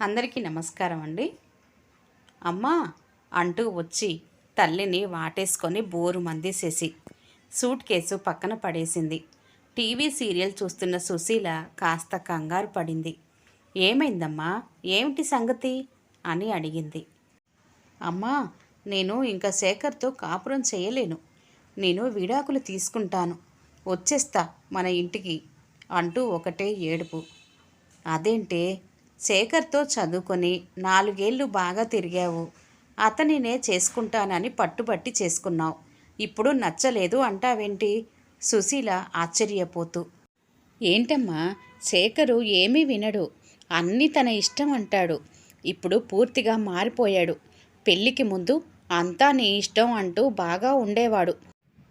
అందరికీ నమస్కారం అండి. అమ్మా అంటూ వచ్చి తల్లిని వాటేసుకొని బోరు మందేసేసి సూట్ కేసు పక్కన పడేసింది. టీవీ సీరియల్ చూస్తున్న సుశీల కాస్త కంగారు పడింది. ఏమైందమ్మా? ఏమిటి సంగతి? అని అడిగింది. అమ్మా నేను ఇంకా శేఖర్తో కాపురం చేయలేను. నేను విడాకులు తీసుకుంటాను. వచ్చేస్తా మన ఇంటికి అంటూ ఒకటే ఏడుపు. అదేంటే? శేఖర్తో చదువుకొని నాలుగేళ్ళు బాగా తిరిగావు. అతనినే చేసుకుంటానని పట్టుబట్టి చేసుకున్నావు. ఇప్పుడు నచ్చలేదు అంటావేంటి? సుశీల ఆశ్చర్యపోతూ. ఏంటమ్మా? శేఖరు ఏమీ వినడు. అన్నీ తన ఇష్టం అంటాడు. ఇప్పుడు పూర్తిగా మారిపోయాడు. పెళ్ళికి ముందు అంతా నీ ఇష్టం అంటూ బాగా ఉండేవాడు.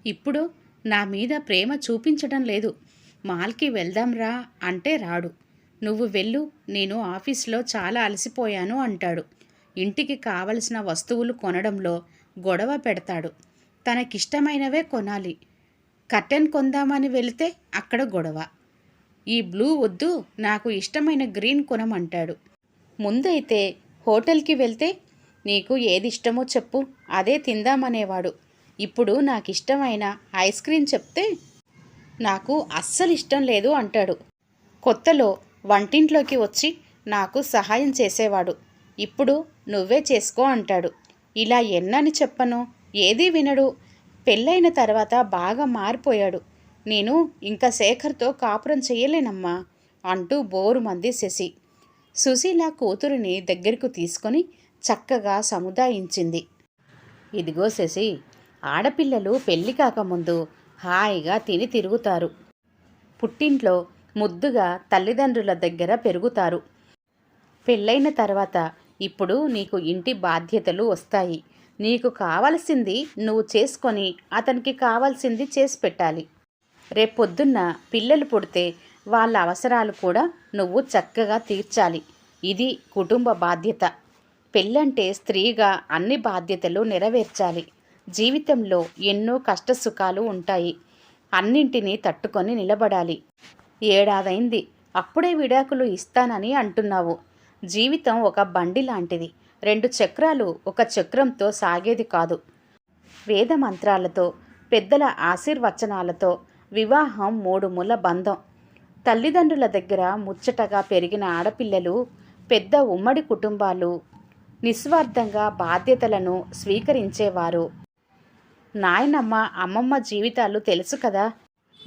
ఇప్పుడు నా మీద ప్రేమ చూపించడం లేదు. మాల్కి వెళ్దాంరా అంటే రాడు. నువ్వు వెళ్ళు నేను ఆఫీస్లో చాలా అలసిపోయాను అంటాడు. ఇంటికి కావలసిన వస్తువులు కొనడంలో గొడవ పెడతాడు. తనకిష్టమైనవే కొనాలి. కర్టెన్ కొందామని వెళితే అక్కడ గొడవ. ఈ బ్లూ వద్దు నాకు ఇష్టమైన గ్రీన్ కొనమంటాడు. ముందైతే హోటల్కి వెళ్తే నీకు ఏది ఇష్టమో చెప్పు అదే తిందామనేవాడు. ఇప్పుడు నాకు ఇష్టమైన ఐస్ క్రీమ్ చెప్తే నాకు అస్సలు ఇష్టం లేదు అంటాడు. కొత్తలో వంటింట్లోకి వచ్చి నాకు సహాయం చేసేవాడు. ఇప్పుడు నువ్వే చేసుకో అంటాడు. ఇలా ఎన్నని చెప్పను? ఏదీ వినడు. పెళ్ళైన తర్వాత బాగా మారిపోయాడు. నేను ఇంకా శేఖర్తో కాపురం చేయలేనమ్మా అంటూ బోరు మంది శశి. సుశీల కూతురిని దగ్గరకు తీసుకొని చక్కగా సముదాయించింది. ఇదిగో శశి ఆడపిల్లలు పెళ్ళి కాకముందు హాయిగా తిని తిరుగుతారు. పుట్టింట్లో ముద్దుగా తల్లిదండ్రుల దగ్గర పెరుగుతారు. పెళ్ళైన తర్వాత ఇప్పుడు నీకు ఇంటి బాధ్యతలు వస్తాయి. నీకు కావలసింది నువ్వు చేసుకొని అతనికి కావాల్సింది చేసి పెట్టాలి. రేపొద్దున్న పిల్లలు పుడితే వాళ్ళ అవసరాలు కూడా నువ్వు చక్కగా తీర్చాలి. ఇది కుటుంబ బాధ్యత. పెళ్ళంటే స్త్రీగా అన్ని బాధ్యతలు నెరవేర్చాలి. జీవితంలో ఎన్నో కష్టసుఖాలు ఉంటాయి. అన్నింటినీ తట్టుకొని నిలబడాలి. ఏడాదైంది. అప్పుడే విడాకులు ఇస్తానని అంటున్నావు. జీవితం ఒక బండి లాంటిది. రెండు చక్రాలు ఒక చక్రంతో సాగేది కాదు. వేద మంత్రాలతో పెద్దల ఆశీర్వచనాలతో వివాహం మూడు ముల బంధం. తల్లిదండ్రుల దగ్గర ముచ్చటగా పెరిగిన ఆడపిల్లలు పెద్ద ఉమ్మడి కుటుంబాలు నిస్వార్థంగా బాధ్యతలను స్వీకరించేవారు. నాయనమ్మ అమ్మమ్మ జీవితాలు తెలుసు కదా.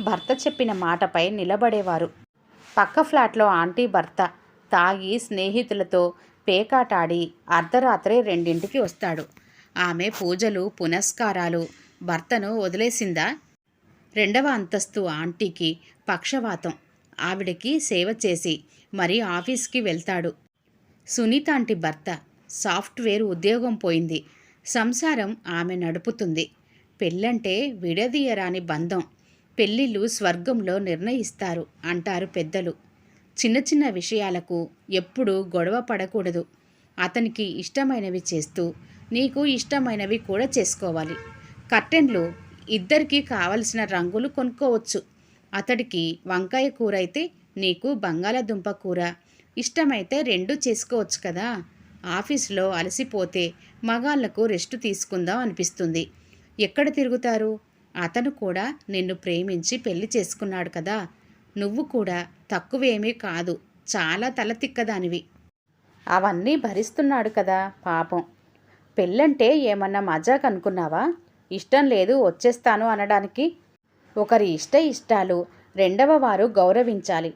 భర్త చెప్పిన మాటపై నిలబడేవారు. పక్క ఫ్లాట్లో ఆంటీ భర్త తాగి స్నేహితులతో పేకాటాడి అర్ధరాత్రి రెండింటికి వస్తాడు. ఆమె పూజలు పునస్కారాలు భర్తను వదిలేసిందా? రెండవ అంతస్తు ఆంటీకి పక్షవాతం. ఆవిడకి సేవ చేసి మరి ఆఫీస్కి వెళ్తాడు. సునీత ఆంటీ భర్త సాఫ్ట్వేర్ ఉద్యోగం పోయింది. సంసారం ఆమె నడుపుతుంది. పెళ్ళంటే విడదీయరాని బంధం. పెళ్ళిళ్ళు స్వర్గంలో నిర్ణయిస్తారు అంటారు పెద్దలు. చిన్న చిన్న విషయాలకు ఎప్పుడూ గొడవ పడకూడదు. అతనికి ఇష్టమైనవి చేస్తూ నీకు ఇష్టమైనవి కూడా చేసుకోవాలి. కర్టెన్లు ఇద్దరికీ కావలసిన రంగులు కొనుక్కోవచ్చు. అతడికి వంకాయ కూర అయితే నీకు బంగాళదుంప కూర ఇష్టమైతే రెండు చేసుకోవచ్చు కదా? ఆఫీస్లో అలసిపోతే మగాళ్ళకు రెస్ట్ తీసుకుందాం అనిపిస్తుంది. ఎక్కడ తిరుగుతారు? అతను కూడా నిన్ను ప్రేమించి పెళ్ళి చేసుకున్నాడు కదా. నువ్వు కూడా తక్కువేమీ కాదు చాలా తల తిక్కదానివి. అవన్నీ భరిస్తున్నాడు కదా పాపం. పెళ్ళంటే ఏమన్నా మజాక్ అనుకున్నావా? ఇష్టం లేదు వచ్చేస్తాను అనడానికి. ఒకరి ఇష్ట ఇష్టాలు రెండవ వారు గౌరవించాలి.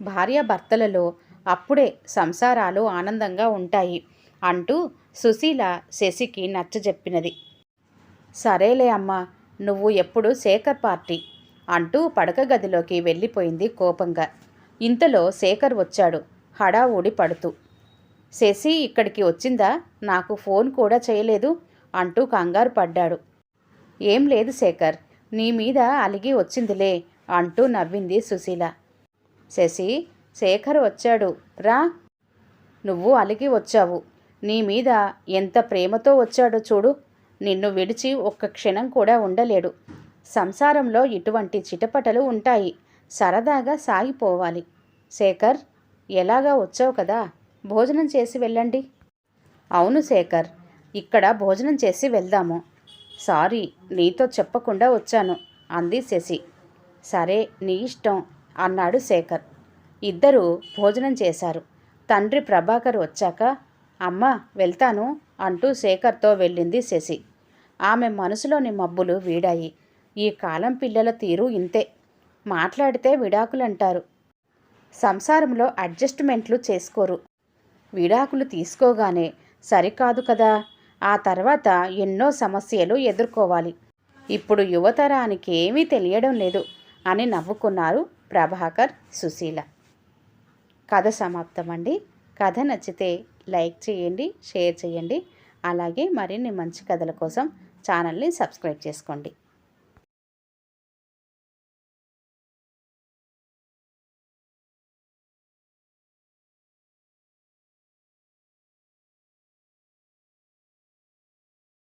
భార్యాభర్తలలో అప్పుడే సంసారాలు ఆనందంగా ఉంటాయి అంటూ సుశీల శశికి నచ్చజెప్పినది. సరేలే అమ్మా నువ్వు ఎప్పుడు శేఖర్ పార్టీ అంటూ పడక గదిలోకి వెళ్ళిపోయింది కోపంగా. ఇంతలో శేఖర్ వచ్చాడు హడావుడి పడుతూ. శశి ఇక్కడికి వచ్చిందా? నాకు ఫోన్ కూడా చేయలేదు అంటూ కంగారు పడ్డాడు. ఏం లేదు శేఖర్ నీ మీద అలిగి వచ్చిందిలే అంటూ నవ్వింది సుశీల. శశి శేఖర్ వచ్చాడు రా. నువ్వు అలిగి వచ్చావు నీ మీద ఎంత ప్రేమతో వచ్చాడో చూడు. నిన్ను విడిచి ఒక్క క్షణం కూడా ఉండలేడు. సంసారంలో ఇటువంటి చిటపటలు ఉంటాయి. సరదాగా సాగిపోవాలి. శేఖర్ ఎలాగా వచ్చావు కదా? భోజనం చేసి వెళ్ళండి. అవును శేఖర్ ఇక్కడ భోజనం చేసి వెళ్దాము. సారీ నీతో చెప్పకుండా వచ్చాను అంది శశి. సరే నీ ఇష్టం అన్నాడు శేఖర్. ఇద్దరూ భోజనం చేశారు. తండ్రి ప్రభాకర్ వచ్చాక అమ్మ వెళ్తాను. అంటూ శేఖర్తో వెళ్ళింది శశి. ఆమె మనసులోని మబ్బులు వీడాయి. ఈ కాలం పిల్లల తీరు ఇంతే. మాట్లాడితే విడాకులంటారు. సంసారంలో అడ్జస్ట్మెంట్లు చేసుకోరు. విడాకులు తీసుకోగానే సరికాదు కదా. ఆ తర్వాత ఎన్నో సమస్యలు ఎదుర్కోవాలి. ఇప్పుడు యువతరానికి ఏమీ తెలియడం లేదు అని నవ్వుకున్నారు ప్రభాకర్ సుశీల. కథ సమాప్తం అండి కథ నచ్చితే లైక్ చేయండి షేర్ చేయండి. అలాగే మరిన్ని మంచి కథల కోసం ఛానల్ని సబ్స్క్రైబ్ చేసుకోండి.